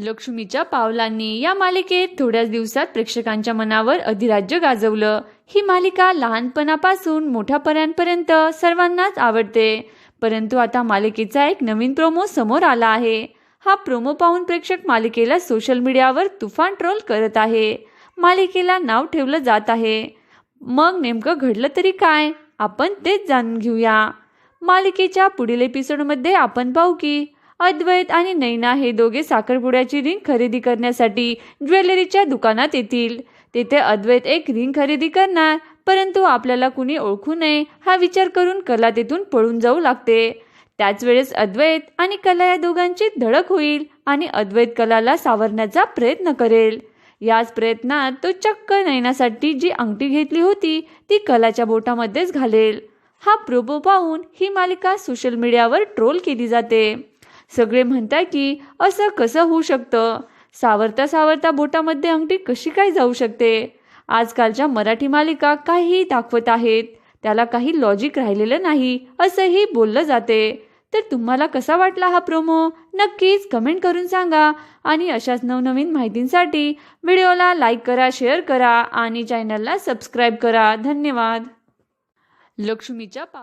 लक्ष्मीच्या पावलांनी या मालिकेत थोड्याच दिवसात प्रेक्षकांच्या मनावर अधिराज्य गाजवलं. ही मालिका लहानपणापासून मोठ्यापर्यंत सर्वांनाच आवडते. परंतु आता मालिकेचा एक नवीन प्रोमो समोर आला आहे. हा प्रोमो पाहून प्रेक्षक मालिकेला सोशल मीडियावर तुफान ट्रोल करत आहे. मालिकेला नाव ठेवलं जात आहे. मग नेमकं घडलं तरी काय? आपण तेच जाणून घेऊया. मालिकेच्या पुढील एपिसोडमध्ये आपण पाहू की अद्वैत आणि नैना हे दोघे साखरपुड्याची रिंग खरेदी करण्यासाठी ज्वेलरीच्या दुकानात येतील. तेथे अद्वैत एक रिंग खरेदी करणार परंतु आपल्याला कुणी ओळखू नये हा विचार करून कला तेथून पळून जाऊ लागते. त्याच वेळेस अद्वैत आणि कला या दोघांची धडक होईल आणि अद्वैत कलाला सावरण्याचा प्रयत्न करेल. याच प्रयत्नात तो चक्क नयनासाठी जी अंगठी घेतली होती ती कलाच्या बोटामध्येच घालेल. हा प्रोबो पाहून ही मालिका सोशल मीडियावर ट्रोल केली जाते. सगळे म्हणताय की असं कसं होऊ शकतं? सावरता सावरता बोटामध्ये अंगठी कशी काय जाऊ शकते? आजकालच्या मराठी मालिका काहीही दाखवत आहेत. त्याला काही लॉजिक राहिलेलं नाही असंही बोललं जाते. तर तुम्हाला कसा वाटला हा प्रोमो नक्कीच कमेंट करून सांगा. आणि अशाच नवनवीन माहितींसाठी व्हिडिओला लाईक करा शेअर करा आणि चॅनलला सबस्क्राईब करा. धन्यवाद. लक्ष्मीच्या पाव